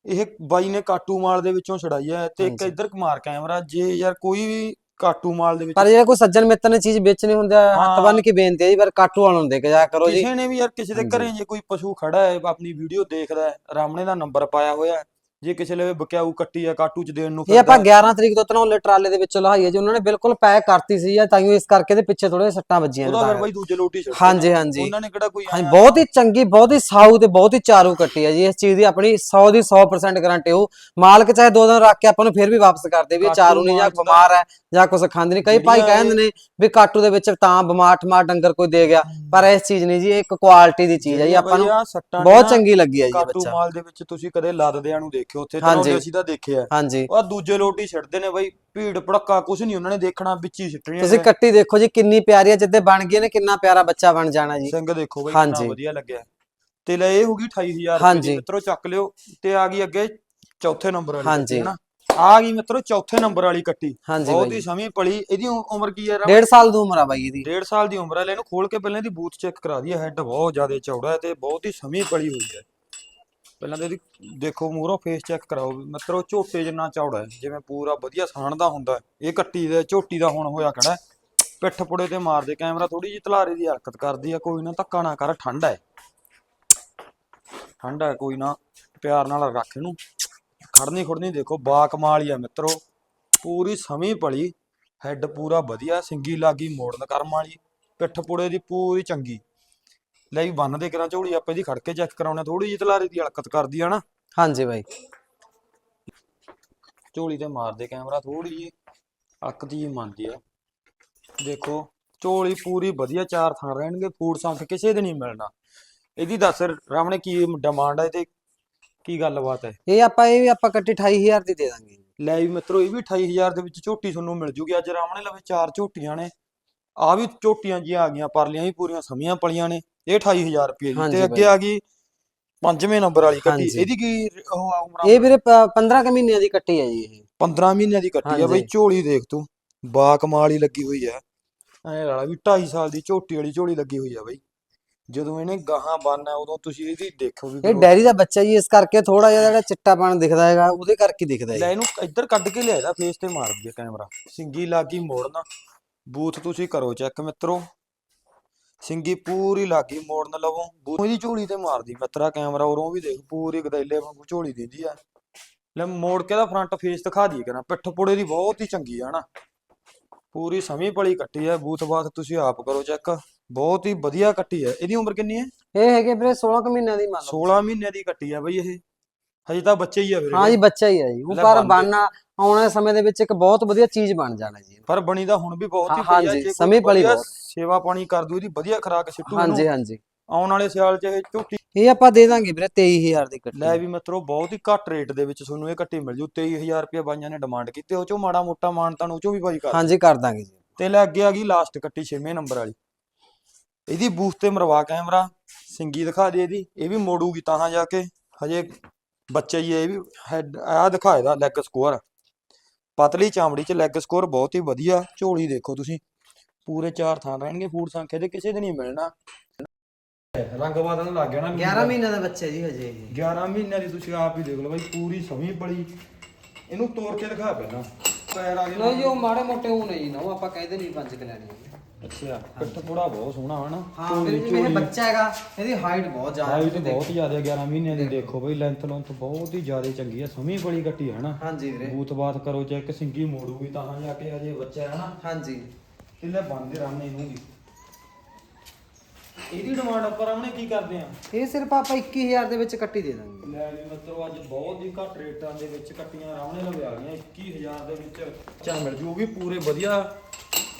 ਇਹ ਬਾਈ ਨੇ ਕਾਟੂ ਮਾਲ ਦੇ ਵਿੱਚੋਂ ਛੜਾਈ ਹੈ ਤੇ ਇੱਕ ਹਾਂਜੀ। ਇੱਧਰ ਮਾਰ ਕੈਮਰਾ ਜੇ ਯਾਰ ਕੋਈ ਵੀ ਕਾਟੂ ਮਾਲ ਦੇ ਵਿੱਚ ਪਰ ਜੇ ਕੋਈ ਸੱਜਣ ਮਿੱਤਰ ਨੇ ਚੀਜ਼ ਵੇਚਣੀ ਹੁੰਦਾ ਹੱਥ ਹਾਂ। ਬੰਨ ਕੇ ਬੇਨਤੀ ਹੈ ਜੀ ਪਰ ਕਾਟੂ ਵਾਲੋਂ ਨੂੰ ਦੇ ਕੇ ਜਾਇਆ ਕਰੋ ਜੀ ਕਿਸੇ ਨੇ ਵੀ ਯਾਰ ਕਿਸੇ ਦੇ। ਘਰੇ ਜੇ ਕੋਈ ਪਸ਼ੂ ਖੜਾ ਹੈ ਆਪਣੀ ਵੀਡੀਓ ਦੇਖਦਾ ਹੈ ਰਾਮਣੇ ਦਾ ਨੰਬਰ ਪਾਇਆ ਹੋਇਆ ਹੈ ਜੇ ਕਿਸੇ ਲਈ ਬਕਿਆਊ ਕੱਟੀ ਆ ਕਾਟੂ ਚ ਦੇਣ ਨੂੰ ਇਹ ਆਪਾਂ ਫਿਰਦਾ। ਹੈ, 11 ਤਰੀਕ ਤੋਂ ਧਨੌਲੇ ਟਰਾਲੇ ਦੇ ਵਿੱਚੋਂ ਲਹਾਈ ਹੈ ਜੀ ਉਹਨਾਂ ਨੇ ਬਿਲਕੁਲ ਪੈਕ ਕਰਤੀ ਸੀ ਜਾਂ ਤਾਈਓ ਇਸ ਕਰਕੇ ਦੇ ਪਿੱਛੇ ਥੋੜੇ ਸੱਟਾਂ ਵੱਜੀਆਂ ਨੇ ਉਹਦਾ ਫਿਰ ਤਾਂ ਬਾਈ ਦੂਜੇ ਲੋਟੀ ਛੱਡ ਹਾਂਜੀ ਹਾਂਜੀ। ਉਹਨਾਂ ਨੇ ਕਿਹੜਾ ਕੋਈ ਹਾਂਜੀ ਬਹੁਤ ਹੀ ਚੰਗੀ ਬਹੁਤ ਹੀ ਸਾਊ ਤੇ ਬਹੁਤ ਹੀ ਚਾਰੂ ਕੱਟੀ ਹੈ ਜੀ। ਇਸ ਚੀਜ਼ ਦੀ ਆਪਣੀ 100 ਦੀ 100% ਗਾਰੰਟੀ ਹੋ ਮਾਲਕ ਚਾਹੇ ਦੋ ਦਿਨ ਰੱਖ ਕੇ ਆਪਾਂ ਨੂੰ ਫਿਰ ਵੀ ਵਾਪਸ ਕਰ ਦੇ ਵੀ ਚਾਰੂ ਨਹੀਂ ਜਾਂ ਬਿਮਾਰ ਹੈ ਜਾਂ ਕੁਝ ਖਾਂਦੀ ਨਹੀਂ ਕਈ ਭਾਈ ਕਹਿੰਦੇ ਨੇ ਵੀ ਕਾਟੂ ਦੇ ਵਿੱਚ ਤਾਂ ਬਿਮਾਰ ਠਮਾਰ ਡੰਗਰ ਕੋਈ ਦੇ ਗਿਆ ਪਰ ਇਸ ਚੀਜ਼ ਨਹੀਂ ਜੀ ਇਹ ਇੱਕ ਕੁਆਲਿਟੀ ਦੀ ਚੀਜ਼ ਹੈ ਜੀ ਆਪਾਂ ਨੂੰ ਬਹੁਤ ਚੰਗੀ ਲੱਗੀ ਹੈ ਜੀ ਇਹ ਕਾਟੂ ਬੱਚਾ। ਮਾਲ ਦੇ ਵਿੱਚ ਤੁਸੀਂ ਕਦੇ ਲੱਦਦਿਆਂ ਨੂੰ ਦੇਖਿਓ ਉੱਥੇ ਹਾਂਜੀ। ਤਾਂ ਅਸੀਂ ਤਾਂ ਦੇਖਿਆ। ਹਾਂਜੀ। ਉਹ ਦੂਜੇ ਲੋਟੀ ਛੱਡਦੇ ਨੇ ਬਾਈ ਭੀੜ ਭੜੱਕਾ ਕੁਝ ਨਹੀਂ ਉਹਨਾਂ ਨੇ ਦੇਖਣਾ ਵਿੱਚ ਹੀ ਛੱਟਣੀਆਂ ਤੁਸੀਂ। ਕੱਟੀ ਦੇਖੋ ਜੀ ਕਿੰਨੀ ਪਿਆਰੀ ਹੈ ਜਿੱਦੇ ਬਣ ਗਈ ਨੇ ਕਿੰਨਾ ਪਿਆਰਾ ਬੱਚਾ ਬਣ ਜਾਣਾ ਜੀ। ਸਿੰਘ ਦੇਖੋ ਬਾਈ ਕਿੰਨਾ ਹਾਂਜੀ। ਵਧੀਆ ਲੱਗਿਆ। ਤੇ ਲੈ ਇਹ ਹੋ ਗਈ 28000 ਰੁਪਏ ਹਾਂਜੀ। ਦੀ ਮਿੱਤਰੋ ਚੱਕ ਲਿਓ। ਤੇ ਆ ਗਈ ਅੱਗੇ ਚੌਥੇ ਨੰਬਰ ਵਾਲੀ ਹਾਂਜੀ। ਕੱਟੀ ਹਨਾ? ਆ ਗਈ ਮਿੱਤਰੋ ਚੌਥੇ ਨੰਬਰ ਵਾਲੀ ਕੱਟੀ। ਹਾਂਜੀ ਬਹੁਤ ਬਾਈ। ਹੀ ਸਮੀ ਪਲੀ ਇਹਦੀ ਉ- ਉਮਰ ਕੀ ਹੈ ਡੇਢ ਸਾਲ ਦੀ ਉਮਰ ਆ ਬਾਈ ਇਹਦੀ। ਡੇਢ ਸਾਲ ਦੀ ਉਮਰ ਹੈ ਲੈ ਇਹਨੂੰ ਖੋਲ ਕੇ ਪਹਿਲਾਂ ਇਹਦੀ ਬੂਥ ਚੈੱਕ ਕਰਾ ਦਈਏ ਹੈੱਡ ਬਹੁਤ ਜ਼ਿਆਦਾ ਚੌੜਾ ਹੈ ਤੇ ਬਹੁਤ ਹੀ ਸਮੀ ਪਲੀ ਹੋਈ ਹੈ। ਪਹਿਲਾਂ ਤਾਂ ਦੇਖੋ ਮੂਹਰੋਂ ਫੇਸ ਚੈੱਕ ਕਰਾਓ ਵੀ ਮਿੱਤਰੋ ਝੋਟੇ ਜਿੰਨਾ ਚੌੜਾ ਹੈ, ਜਿਵੇਂ ਪੂਰਾ ਵਧੀਆ ਸਾਣ ਦਾ ਹੁੰਦਾ ਇਹ ਕੱਟੀ ਦਾ, ਝੋਟੀ ਦਾ ਹੁਣ ਹੋਇਆ ਖੜਾ ਪਿੱਠ ਪੁੜੇ ਤੇ ਮਾਰਦੇ ਕੈਮਰਾ ਥੋੜੀ ਜਿਹੀ ਤਲਾਰੇ ਦੀ ਹਰਕਤ ਕਰਦੀ ਆ ਕੋਈ ਨਾ ਧੱਕਾ ਨਾ ਕਰ, ਠੰਡਾ ਹੈ। ਠੰਡਾ ਹੈ, ਕੋਈ ਨਾ, ਪਿਆਰ ਨਾਲ ਰੱਖ ਇਹਨੂੰ। ਖੜਨੀ ਖੁੜਨੀ ਦੇਖੋ ਬਾ ਕਮਾਲ ਹੀ ਆ ਮਿੱਤਰੋ, ਪੂਰੀ ਸਮੀ ਪਲੀ ਹੈੱਡ ਪੂਰਾ ਵਧੀਆ, ਸਿੰਗੀ ਲਾਗੀ ਮੋੜਨ ਕਰਮ ਵਾਲੀ, ਪਿੱਠ ਪੁੜੇ ਦੀ ਪੂਰੀ ਚੰਗੀ। ਲੈ ਵੀ ਬੰਨ ਦੇ ਕਰਾਂ ਝੋਲੀ ਆਪਾਂ ਇਹਦੀ ਖੜ ਕੇ ਚੈੱਕ ਕਰਾਉਣਾ ਥੋੜੀ ਜਿਹੀ ਤਲਾਰੇ ਦੀ ਹਰਕਤ ਕਰਦੀ ਆ ਨਾ। ਹਾਂਜੀ ਬਾਈ। ਝੋਲੀ ਤੇ ਮਾਰਦੇ ਕੈਮਰਾ ਥੋੜੀ ਜਿਹੀ ਅੱਕ ਦੀ ਜਿਹੀ ਮੰਨਦੀ ਆ। ਦੇਖੋ ਝੋਲੀ ਪੂਰੀ ਵਧੀਆ ਚਾਰ ਥਾਂ ਰਹਿਣਗੇ ਫੂਡ ਸੰਖ ਕਿਸੇ ਦੇ ਨਹੀਂ ਮਿਲਣਾ। ਇਹਦੀ ਦੱਸ ਰਾਮਣੇ ਕੀ ਡਿਮਾਂਡ ਹੈ ਤੇ ਕੀ ਗੱਲਬਾਤ ਹੈ? ਇਹ ਆਪਾਂ ਇਹ ਵੀ ਆਪਾਂ ਕੱਟੀ 28000 ਦੀ ਦੇ ਦਾਂਗੇ। ਲੈ ਵੀ ਮਿੱਤਰੋ ਇਹ ਵੀ 28000 ਦੇ ਵਿੱਚ ਝੋਟੀ ਤੁਹਾਨੂੰ ਮਿਲ ਜੂਗੀ। ਅੱਜ ਰਾਮਣੇ ਲਵੇ ਚਾਰ ਝੋਟੀਆਂ ਨੇ। ਆ ਵੀ ਝੋਟੀਆਂ ਜੀ ਆ ਗਈਆਂ ਪਰਲੀਆਂ ਵੀ ਪੂਰੀਆਂ ਸਮੀਆਂ ਪਲੀਆਂ ਨੇ ਇਹ 28000 ਰੁਪਏ ਦੀ। ਹਾਂਜੀ ਤੇ ਅੱਗੇ ਬਾਈ। ਆ ਗਈ ਪੰਜਵੇਂ ਨੰਬਰ ਵਾਲੀ ਕੱਟੀ। ਹਾਂਜੀ। ਇਹਦੀ ਕੀ ਉਹ ਆ ਉਮਰਾਂ ਇਹ ਵੀਰੇ 15 ਕੁ ਮਹੀਨਿਆਂ ਦੀ ਕੱਟੀ ਹੈ ਜੀ ਇਹ। 15 ਮਹੀਨਿਆਂ ਦੀ ਕੱਟੀ ਆ ਬਈ ਹਾਂਜੀ। ਝੋਲੀ ਦੇਖ ਤੂੰ। ਬਾ ਕਮਾਲ ਹੀ ਲੱਗੀ ਹੋਈ ਆ ਐ ਵਾਲਾ ਵੀ 2.5 ਸਾਲ ਦੀ ਝੋਟੀ ਵਾਲੀ ਝੋਲੀ ਲੱਗੀ ਹੋਈ ਆ ਬਈ। ਜਦੋਂ ਇਹਨੇ ਗਾਹਾਂ ਬੰਨਣਾ ਉਦੋਂ ਤੁਸੀਂ ਇਹਦੀ ਦੇਖੋ ਵੀ ਇਹ ਡੈਰੀ ਦਾ ਬੱਚਾ ਜੀ ਇਸ ਕਰਕੇ ਥੋੜਾ ਜਿਹਾ ਜਿਹੜਾ ਚਿੱਟਾਪਣ ਦਿਖਦਾ ਹੈਗਾ ਉਹਦੇ ਕਰਕੇ ਹੀ ਦਿਖਦਾ ਲੈ ਹੈ ਇਹਨੂੰ ਇੱਧਰ ਕੱਢ ਕੇ ਲਿਆ ਇਹਦਾ ਫੇਸ ਤੇ ਮਾਰ ਦਈਏ ਕੈਮਰਾ। ਸਿੰਗੀ ਲੱਗੀ ਮੋੜਨਾ। ਬੂਥ ਤੁਸੀਂ ਕਰੋ ਚੈੱਕ ਮਿੱਤਰੋ। ਸਿੰਗੀ ਪੂਰੀ ਲੱਗੀ ਮੋੜਨ ਲਵੋ। ਬੂਥ ਇਹਦੀ ਝੋਲੀ ਤੇ ਮਾਰਦੀ ਮਿੱਤਰਾ ਕੈਮਰਾ ਉਰੋਂ ਵੀ ਦੇਖ ਪੂਰੀ ਗਦੈਲੇ ਵਾਂਗੂ ਝੋਲੀ ਦਿੰਦੀ ਆ। ਲੈ ਮੋੜ ਕੇ ਦਾ ਫਰੰਟ ਫੇਸ ਦਿਖਾ ਦਈਏ ਕਰਾਂ ਪਿੱਠ ਪੁੜੇ ਦੀ ਬਹੁਤ ਹੀ ਚੰਗੀ ਆ ਹਨਾ ਪੂਰੀ ਸਮੀ ਪਲੀ ਕੱਟੀ ਆ ਬੂਥ ਬਾਤ ਤੁਸੀਂ ਆਪ ਕਰੋ ਚੈੱਕ ਬਹੁਤ ਹੀ ਵਧੀਆ ਕੱਟੀ ਆ। ਇਹਦੀ ਉਮਰ ਕਿੰਨੀ ਹੈ ਇਹ ਹੈਗੇ ਵੀਰੇ 16 ਕੁ ਮਹੀਨਿਆਂ ਦੀ ਮੰਨ ਲਓ। 16 ਮਹੀਨਿਆਂ ਦੀ ਕੱਟੀ ਆ ਬਈ ਇਹ। ਹਜੇ ਤਾਂ ਬੱਚੇ ਹੀ ਆ ਵੀਰੇ। ਹਾਂ ਜੀ ਬੱਚਾ ਹੀ ਹੈ ਜੀ। ਉਹ ਪਰ ਬੰਦ। ਆਉਣ ਵਾਲੇ ਸਮੇਂ ਦੇ ਵਿੱਚ ਇੱਕ ਬਹੁਤ ਵਧੀਆ ਚੀਜ਼ ਬਣ ਜਾਣਾ ਜੀ। ਪਰ ਬਣੀ ਤਾਂ ਹੁਣ ਵੀ ਬਹੁਤ ਹੀ ਹਾਂ- ਵਧੀਆ ਹਾਂਜੀ, ਜੇ ਕੋਈ ਸਮੀ ਪਲੀ ਵਧੀਆ ਬਹੁਤ। ਸੇਵਾ ਪਾਣੀ ਕਰ ਦੂ ਇਹਦੀ ਵਧੀਆ ਖਰਾਕ ਸਿੱਟੂ ਹਾਂਜੀ ਹਾਂਜੀ। ਆਉਣ ਵਾਲੇ ਸਿਆਲ 'ਚ ਇਹ ਝੋਟੀ ਇਹ ਆਪਾਂ ਦੇ ਦਾਂਗੇ ਵੀਰੇ 23000 ਦੀ ਕੱਟੀ। ਲੈ ਵੀ ਮਿੱਤਰੋ ਬਹੁਤ ਹੀ ਘੱਟ ਰੇਟ ਦੇ ਵਿੱਚ ਤੁਹਾਨੂੰ ਇਹ ਕੱਟੀ ਮਿਲ ਜੂ। 23000 ਰੁਪਏ ਬਾਈਆਂ ਨੇ ਡਿਮਾਂਡ ਕੀਤੀ ਉਹ ਚੋਂ ਮਾੜਾ ਮੋਟਾ ਮਾਨ ਤਾਂ ਉਹ ਚੋਂ ਵੀ ਬਾਈ ਕਰ ਹਾਂਜੀ ਕਰ ਦਾਂਗੇ ਜੀ। ਤੇ ਲੈ ਅੱਗੇ ਆ ਗਈ ਲਾਸਟ ਕੱਟੀ 6ਵੇਂ ਨੰਬਰ ਵਾਲੀ। ਇਹਦੀ ਬੂਥ ਤੇ ਮਰਵਾ ਕੈਮਰਾ ਸਿੰਗੀ ਦਿਖਾ ਦੇ ਇਹਦੀ ਇਹ ਵੀ ਮੋੜੂਗੀ ਤਾਂ ਜਾ ਕੇ। ਹਜੇ ਬੱਚਾ ਹੀ ਹੈ ਇਹ ਵੀ ਹੈਡ ਆ ਦਿਖਾ ਇਹਦਾ ਲੈਗ ਸਕੋਰ ਪਤਲੀ ਚਾਮੜੀ 'ਚ ਲੈਗ ਸਕੋਰ ਬਹੁਤ ਹੀ ਵਧੀਆ ਝੋਲੀ ਦੇਖੋ ਤੁਸੀਂ। ਪੂਰੇ ਚਾਰ ਥਾਂ ਰਹਿਣਗੇ ਫੂਡ ਸੰਖੇ ਦੇ ਕਿਸੇ ਦੇ ਨਹੀਂ ਮਿਲਣਾ। ਰੰਗ ਬਦਲਣ ਲੱਗ ਗਿਆ ਨਾ। 11 ਮਹੀਨਿਆਂ ਦਾ ਬੱਚਾ ਜੀ ਹਜੇ। ਇਹ 11 ਮਹੀਨਿਆਂ ਦੀ ਤੁਸੀਂ ਆਪ ਹੀ ਦੇਖ ਲਓ ਬਾਈ ਪੂਰੀ ਸਮੀ ਪਲੀ। ਇਹਨੂੰ ਤੋੜ ਕੇ ਦਿਖਾ ਪਹਿਲਾਂ। ਪੈਰ ਆ ਗਏ ਨਹੀਂ ਜੀ ਉਹ ਮਾੜੇ ਮੋਟੇ ਉਹ ਨਹੀਂ ਨਾ ਉਹ ਆਪਾਂ ਕਹਿੰਦੇ ਨਹੀਂ ਪੰਜ ਕਲਿਆਣੀ ਅੱਛਾ ਪਿੱਠ ਥੋੜਾ ਬਹੁਤ ਸੋਹਣਾ ਹਨਾ ਹਾਂ ਇਹ ਬੱਚਾ ਹੈਗਾ ਇਹਦੀ ਹਾਈਟ ਬਹੁਤ ਜ਼ਿਆਦਾ ਹਾਈਟ ਬਹੁਤ ਜ਼ਿਆਦਾ 11 ਮਹੀਨਿਆਂ ਦੀ ਦੇਖੋ। ਬਈ ਲੈਂਥ ਲੌਂਥ ਬਹੁਤ ਹੀ ਜ਼ਿਆਦਾ ਚੰਗੀ ਆ ਸਮੀ ਬੜੀ ਕੱਟੀ ਹੈ ਹਨਾ। ਹਾਂਜੀ ਵੀਰੇ। ਬੂਤ ਬਾਤ ਕਰੋ ਚੈੱਕ ਸਿੰਗੀ ਮੋੜੂਗੀ ਤਾਂ ਜਾ ਕੇ ਹਜੇ ਬੱਚਾ ਹੈ ਹਨਾ ਹਾਂਜੀ। ਤੇ ਲੈ ਬੰਦੇ ਰਾਣੇ ਨੂੰ ਵੀ। ਇਹਦੀ ਡਿਮਾਂਡ ਆਪਾਂ ਰਾਣੇ ਕੀ ਕਰਦੇ ਆ? ਇਹ ਸਿਰਫ ਆਪਾਂ 21000 ਦੇ ਵਿੱਚ ਕੱਟੀ ਦੇ ਦਾਂਗੇ। ਲੈ ਵੀ ਮਤਲਬ ਅੱਜ ਬਹੁਤ ਹੀ ਘੱਟ ਰੇਟਾਂ ਦੇ ਵਿੱਚ ਕੱਟੀਆਂ ਰਾਵਣੇ ਲਵੇ ਆ ਗਈਆਂ 21000 ਦੇ ਵਿੱਚ। ਚਾ ਮਿਲ ਜੂ ਉਹ ਵੀ ਪੂਰੇ ਵਧੀਆ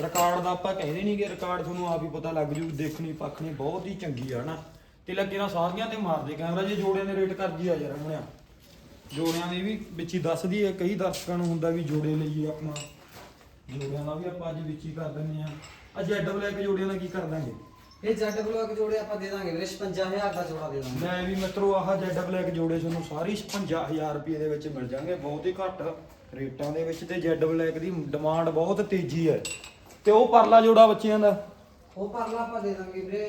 ਰਿਕਾਰਡ ਦਾ ਆਪਾਂ ਕਹਿੰਦੇ ਨਹੀਂ ਕਿ ਰਿਕਾਰਡ ਤੁਹਾਨੂੰ ਆਪ ਹੀ ਪਤਾ ਲੱਗ ਜੂ ਦੇਖਣੀ ਪੱਖਣੀ ਬਹੁਤ ਹੀ ਚੰਗੀ ਆ ਹਨਾ। ਤੇ ਲੱਗੇ ਨਾ ਸਾਰੀਆਂ ਤੇ ਮਾਰਦੇ ਕੈਮਰਾ ਜੇ ਜੋੜਿਆਂ ਦੇ ਰੇਟ ਕਰਦੀ ਆ ਯਾਰ ਰਾਵਣਿਆ ਜੋੜਿਆਂ ਦੇ ਵੀ ਵਿੱਚ ਹੀ ਦੱਸਦੀ ਹੈ ਕਈ ਦਰਸ਼ਕਾਂ ਨੂੰ ਹੁੰਦਾ ਵੀ ਜੋੜੇ ਲਈਏ ਆਪਣਾ ਜੋੜਿਆਂ ਦਾ ਵੀ ਆਪਾਂ ਅੱਜ ਵਿੱਚ ਹੀ ਕਰ ਦਿੰਦੇ ਆ। ਅੱਜ ਐਡ ਬਲੈਕ ਜੋੜਿਆਂ ਦਾ ਕੀ ਕਰ ਦਾਂਗੇ? ਇਹ ਜੱਟ ਬਲੌਕ ਜੋੜੇ ਆਪਾਂ ਦੇ ਦਾਂਗੇ ਵੀਰੇ 55000 ਦਾ ਜੋੜਾ ਦੇ ਦਾਂਗੇ। ਮੈਂ ਵੀ ਮਿੱਤਰੋ ਆਹ ਜੈਡ ਬਲੈਕ ਜੋੜੇ ਤੁਹਾਨੂੰ ਸਾਰੀ 55000 ਰੁਪਏ ਦੇ ਵਿੱਚ ਮਿਲ ਜਾਣਗੇ ਬਹੁਤ ਹੀ ਘੱਟ ਰੇਟਾਂ ਦੇ ਵਿੱਚ ਤੇ ਜੈਡ ਬਲੈਕ ਦੀ ਡਿਮਾਂਡ ਬਹੁਤ ਤੇਜ਼ੀ ਹੈ। ਤੇ ਉਹ ਪਰਲਾ ਜੋੜਾ ਬੱਚਿਆਂ ਦਾ। ਉਹ ਪਰਲਾ ਆਪਾਂ ਦੇ ਦਾਂਗੇ ਵੀਰੇ।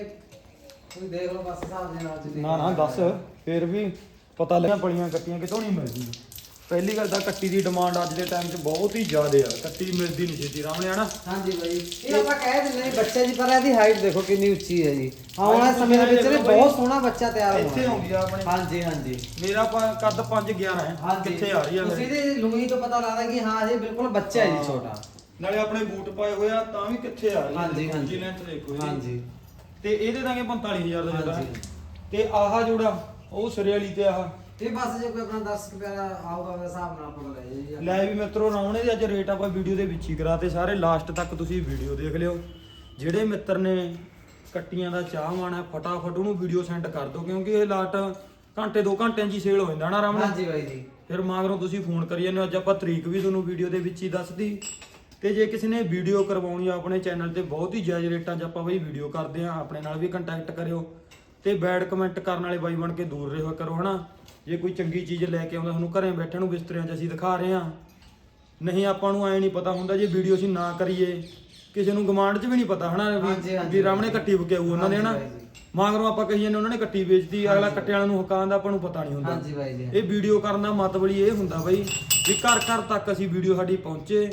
ਤੁਸੀਂ ਦੇਖ ਲਓ ਬਸ ਹਿਸਾਬ ਦੇ ਨਾਲ ਚ ਦੇ ਨਾ ਨਾ ਦੱਸ। ਫਿਰ ਵੀ ਪਤਾ ਲੱਗਿਆ ਪਲੀਆਂ ਕੱਟੀਆਂ ਕਿਤੋਂ ਨਹੀਂ ਮਿਲਦੀ ਪਹਿਲੀ ਗੱਲ ਤਾਂ ਕੱਟੀ ਦੀ ਡਿਮਾਂਡ ਅੱਜ ਦੇ ਟਾਈਮ 'ਚ ਬਹੁਤ ਹੀ ਜ਼ਿਆਦਾ ਆ। ਕੱਟੀ ਮਿਲਦੀ ਨਹੀਂ ਛੇਤੀ ਰਾਮਣੇ ਹਨਾ ਹਾਂਜੀ ਬਾਈ। ਇਹ ਆਪਾਂ ਕਹਿ ਦਿੰਦੇ ਨੇ ਬੱਚਾ ਜੀ ਪਰ ਇਹਦੀ ਹਾਈਟ ਦੇਖੋ ਕਿੰਨੀ ਉੱਚੀ ਹੈ ਜੀ। ਆਉਣ ਵਾਲੇ ਸਮੇਂ ਦੇ ਵਿੱਚ ਇਹ ਬਹੁਤ ਸੋਹਣਾ ਬੱਚਾ ਤਿਆਰ ਹੋਣਾ ਇੱਥੇ ਆਉਂਦੀ ਆ ਆਪਣੇ। ਹਾਂਜੀ ਹਾਂਜੀ। ਮੇਰਾ ਕੱਦ 5 11 ਹੈ। ਕਿੱਥੇ ਆ ਰਹੀ ਆ ਤੁਸੀਂ? ਇਹਦੀ ਲੁੰਗੀ ਤੋਂ ਪਤਾ ਲੱਗਦਾ ਕਿ ਹਾਂ ਇਹ ਬਿਲਕੁਲ ਬੱਚਾ ਹੈ ਜੀ ਛੋਟਾ। ਨਾਲੇ ਆਪਣੇ ਬੂਟ ਪਾਏ ਹੋਏ ਆ ਤਾਂ ਵੀ ਕਿੱਥੇ ਆ ਰਹੀ ਹਾਂਜੀ, ਹਾਂਜੀ। ਲੈਂਥ ਦੇਖੋ ਇਹਦੀ। ਹਾਂਜੀ। ਤੇ ਇਹਦੇ ਦਾਂਗੇ 45000 ਦਾ ਜੋੜਾ ਹਾਂਜੀ। ਤੇ ਆਹ ਜੋੜਾ ਉਹ ਸਿਰੇ ਵਾਲੀ ਤੇ ਆਹ। ਇਹ ਬਸ ਜੇ ਕੋਈ ਆਪਣਾ 10 ਪਿਆਰਾ ਆਊਗਾ ਉਹਦੇ ਹਿਸਾਬ ਨਾਲ ਆਪਾਂ ਲੈ ਜਾਈਏ। ਲੈ ਵੀ ਮਿੱਤਰੋ ਰਾਉਣੇ ਦੇ ਅੱਜ ਰੇਟ ਆਪਾਂ ਵੀਡੀਓ ਦੇ ਵਿੱਚ ਹੀ ਕਰਾਤੇ ਸਾਰੇ। ਲਾਸਟ ਤੱਕ ਤੁਸੀਂ ਵੀਡੀਓ ਦੇਖ ਲਿਓ। ਜਿਹੜੇ ਮਿੱਤਰ ਨੇ ਕੱਟੀਆਂ ਦਾ ਚਾਹ ਮਾਣਾ ਫਟਾਫਟ ਉਹਨੂੰ ਵੀਡੀਓ ਸੈਂਡ ਕਰ ਦਿਓ ਕਿਉਂਕਿ ਇਹ ਲਾਟ ਘੰਟੇ 2 ਘੰਟਿਆਂ 'ਚ ਹੀ ਸੇਲ ਹੋ ਜਾਂਦਾ ਨਾ ਰਾਮਣਾ ਹਾਂਜੀ ਬਾਈ ਜੀ। ਫਿਰ ਮਗਰੋਂ ਤੁਸੀਂ ਫੋਨ ਕਰੀ ਜਾਂਦੇ ਹੋ। ਅੱਜ ਆਪਾਂ ਤਰੀਕ ਵੀ ਤੁਹਾਨੂੰ ਵੀਡੀਓ ਦੇ ਵਿੱਚ ਹੀ ਦੱਸਦੀ ਤੇ ਜੇ ਕਿਸੇ ਨੇ ਵੀਡੀਓ ਕਰਵਾਉਣੀ ਆ ਆਪਣੇ ਚੈਨਲ ਤੇ ਬਹੁਤ ਹੀ ਜਾਇਜ਼ ਰੇਟਾਂ 'ਚ ਆਪਾਂ ਬਈ ਵੀਡੀਓ ਕਰਦੇ ਆ। ਆਪਣੇ ਨਾਲ ਵੀ ਕੰਟੈਕਟ ਕਰਿਓ ਤੇ ਬੈਡ ਕਮੈਂਟ ਕਰਨ ਵਾਲੇ ਬਾਈ ਬਣ ਕੇ ਦੂਰ ਰਹੋ ਕਰੋ ਹਨਾ? ਜੇ ਕੋਈ ਚੰਗੀ ਚੀਜ਼ ਲੈ ਕੇ ਆਉਂਦਾ ਤੁਹਾਨੂੰ ਘਰੇ ਬੈਠੇ ਨੂੰ ਬਿਸਤਰਿਆਂ 'ਚ ਅਸੀਂ ਦਿਖਾ ਰਹੇ ਆ। ਨਹੀਂ ਆਪਾਂ ਨੂੰ ਐ ਨਹੀਂ ਪਤਾ ਹੁੰਦਾ ਜੇ ਵੀਡੀਓ ਅਸੀਂ ਨਾ ਕਰੀਏ। ਕਿਸੇ ਨੂੰ ਗਮਾਂਡ 'ਚ ਵੀ ਨਹੀਂ ਪਤਾ ਹਨਾ? ਵੀ ਰਾਮਣੇ ਕੱਟੀ ਬਕਿਆਊ ਉਹਨਾਂ ਦੇ ਹਨਾ। ਮਗਰੋਂ ਆਪਾਂ ਕਹੀ ਜਾਂਦੇ ਉਹਨਾਂ ਨੇ ਕੱਟੀ ਵੇਚਦੀ ਅਗਲਾ ਕੱਟੇ ਵਾਲਿਆਂ ਨੂੰ ਹਕਾਨ ਦਾ ਆਪਾਂ ਨੂੰ ਪਤਾ ਨਹੀਂ ਹੁੰਦਾ। ਹਾਂਜੀ ਬਾਈ ਜੀ। ਇਹ ਵੀਡੀਓ ਕਰਨ ਦਾ ਮਤਲਬ ਇਹ ਹੁੰਦਾ ਬਈ ਵੀ ਘਰ ਘਰ ਤੱਕ ਅਸੀਂ ਵੀਡੀਓ ਸਾਡੀ ਪਹੁੰਚੇ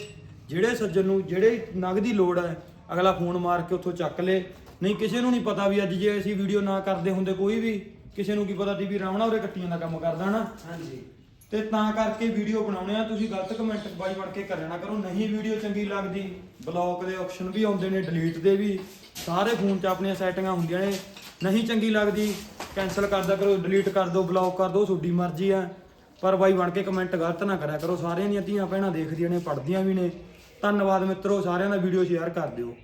ਜਿਹੜੇ ਸੱਜਣ ਨੂੰ ਜਿਹੜੇ ਨਗ ਦੀ ਲੋੜ ਹੈ ਅਗਲਾ ਫੋਨ ਮਾਰ ਕੇ ਉੱਥੋਂ ਚੱਕ ਲੇ। ਨਹੀਂ ਕਿਸੇ ਨੂੰ ਨਹੀਂ ਪਤਾ ਵੀ ਅੱਜ ਜੇ ਅਸੀਂ ਵੀਡੀਓ ਨਾ ਕਰਦੇ ਹੁੰਦੇ ਕੋਈ ਵੀ ਕਿਸੇ ਨੂੰ ਕੀ ਪਤਾ ਸੀ ਵੀ ਰਾਵਣਾ ਉਰੇ ਕੱਟੀਆਂ ਦਾ ਕੰਮ ਕਰਦਾ ਹਨਾ? ਹਾਂਜੀ। ਤੇ ਤਾਂ ਕਰਕੇ ਵੀਡੀਓ ਬਣਾਉਣੇ ਆ ਤੁਸੀਂ ਗਲਤ ਕਮੈਂਟ ਬਾਈ ਬਣ ਕੇ ਕਰਿਆ ਨਾ ਕਰੋ। ਨਹੀਂ ਵੀਡੀਓ ਚੰਗੀ ਲੱਗਦੀ ਬਲੌਕ ਦੇ ਆਪਸ਼ਨ ਵੀ ਆਉਂਦੇ ਨੇ ਡਿਲੀਟ ਦੇ ਵੀ। ਸਾਰੇ ਫੋਨ 'ਚ ਆਪਣੀਆਂ ਸੈਟਿੰਗਾਂ ਹੁੰਦੀਆਂ ਨੇ। ਨਹੀਂ ਚੰਗੀ ਲੱਗਦੀ ਕੈਨਸਲ ਕਰਦਾ ਕਰੋ ਡਿਲੀਟ ਕਰ ਦਿਓ ਬਲੌਕ ਕਰ ਦਿਓ ਤੁਹਾਡੀ ਮਰਜ਼ੀ ਆ। ਪਰ ਬਾਈ ਬਣ ਕੇ ਕਮੈਂਟ ਗਲਤ ਨਾ ਕਰਿਆ ਕਰੋ। ਸਾਰਿਆਂ ਦੀਆਂ ਧੀਆਂ ਭੈਣਾਂ ਦੇਖਦੀਆਂ ਨੇ ਪੜ੍ਹਦੀਆਂ ਵੀ ਨੇ। ਧੰਨਵਾਦ ਮਿੱਤਰੋ ਸਾਰਿਆਂ ਦਾ ਵੀਡੀਓ ਸ਼ੇਅਰ ਕਰ ਦਿਓ।